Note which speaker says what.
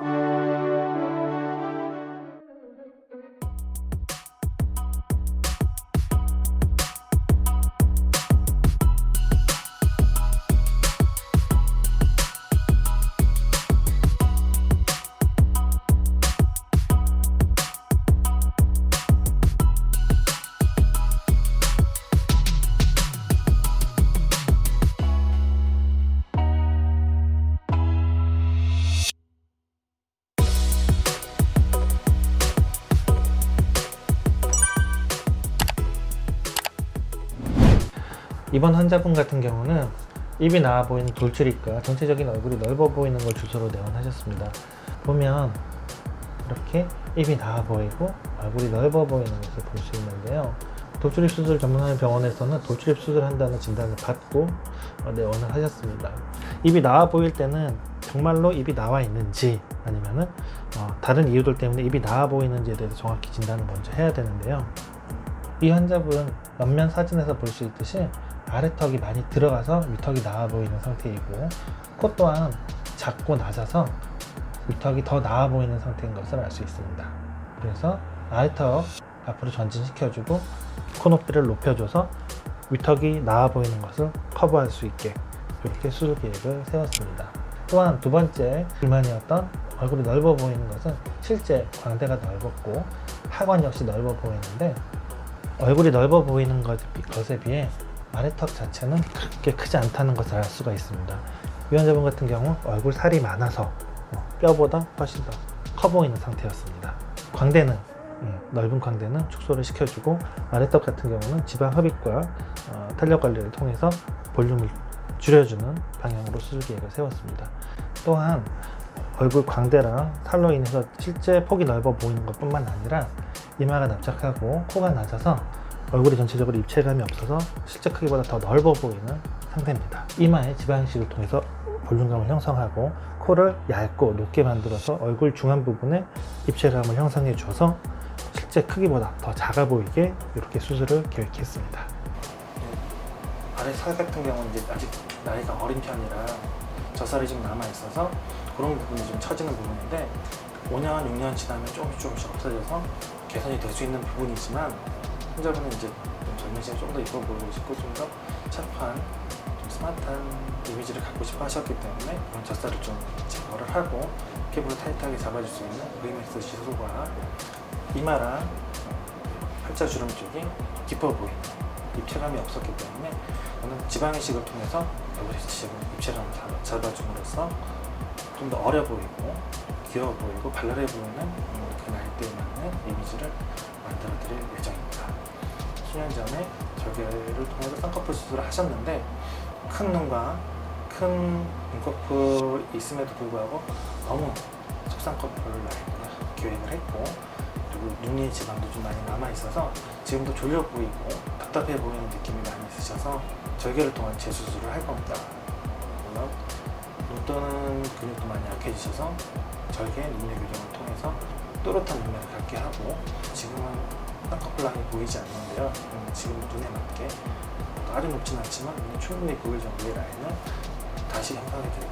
Speaker 1: Música 이번 환자분 같은 경우는 입이 나와 보이는 돌출입과 전체적인 얼굴이 넓어 보이는 걸 주소로 내원하셨습니다. 보면 이렇게 입이 나와 보이고 얼굴이 넓어 보이는 것을 볼 수 있는데요. 돌출입 수술을 전문하는 병원에서는 돌출입 수술한다는 진단을 받고 어, 내원을 하셨습니다. 입이 나와 보일 때는 정말로 입이 나와 있는지 아니면은 어, 다른 이유들 때문에 입이 나와 보이는지에 대해서 정확히 진단을 먼저 해야 되는데요. 이 환자분 옆면 사진에서 볼 수 있듯이 아래턱이 많이 들어가서 위턱이 나와 보이는 상태이고 코 또한 작고 낮아서 위턱이 더 나와 보이는 상태인 것을 알 수 있습니다. 그래서 아래턱 앞으로 전진시켜주고 코 높이를 높여줘서 위턱이 나와 보이는 것을 커버할 수 있게 이렇게 수술 계획을 세웠습니다. 또한 두 번째 불만이었던 얼굴이 넓어 보이는 것은 실제 광대가 넓었고 하관 역시 넓어 보이는데 얼굴이 넓어 보이는 것, 것에 비해 아래턱 자체는 그렇게 크지 않다는 것을 알 수가 있습니다. 이 환자분 같은 경우 얼굴 살이 많아서 어, 뼈보다 훨씬 더 커 보이는 상태였습니다. 광대는 음, 넓은 광대는 축소를 시켜주고 아래턱 같은 경우는 지방 흡입과 어, 탄력 관리를 통해서 볼륨을 줄여주는 방향으로 수술 계획을 세웠습니다. 또한 얼굴 광대랑 살로 인해서 실제 폭이 넓어 보이는 것뿐만 아니라 이마가 납작하고 코가 낮아서 얼굴이 전체적으로 입체감이 없어서 실제 크기보다 더 넓어 보이는 상태입니다. 이마에 지방이식을 통해서 볼륨감을 형성하고 코를 얇고 높게 만들어서 얼굴 중앙 부분에 입체감을 형성해 줘서 실제 크기보다 더 작아 보이게 이렇게 수술을 계획했습니다. 아래 살 같은 경우는 이제 아직 나이가 어린 편이라 젖살이 좀 남아 있어서 그런 부분이 좀 처지는 부분인데 5년, 6년 지나면 조금씩 조금씩 없어져서 개선이 될 수 있는 부분이지만 환자분은 이제 좀 젊은 시에 좀더 이뻐 보이고 싶고 좀 더 샤프한 좀 스마트한 이미지를 갖고 싶어 하셨기 때문에 이런 젖살을 좀 제거를 하고 피부를 타이트하게 잡아줄 수 있는 VMS 시술과 이마랑 팔자주름 쪽이 깊어 보이는 입체감이 없었기 때문에 저는 지방이식을 통해서 지금 입체감을 잡- 잡아줌으로써 좀 더 어려 보이고 귀여워 보이고 발랄해 보이는 음, 그나 10년 전에 절개를 통해서 쌍꺼풀 수술을 하셨는데 큰 눈과 큰 눈꺼풀이 있음에도 불구하고 너무 속쌍꺼풀을 기획을 했고 그리고 눈이 지방도 좀 많이 남아 있어서 지금도 졸려 보이고 답답해 보이는 느낌이 많이 있으셔서 절개를 통한 재수술을 할 겁니다. 물론 눈 떠는 근육도 많이 약해지셔서 절개 눈의 교정을 통해서 또렷한 눈매를 갖게 하고 지금은 쌍꺼풀 라인이 보이지 않는데요. 음, 지금 눈에 맞게 아주 높진 않지만 충분히 보일 정도의 라인을 다시 형성해 드릴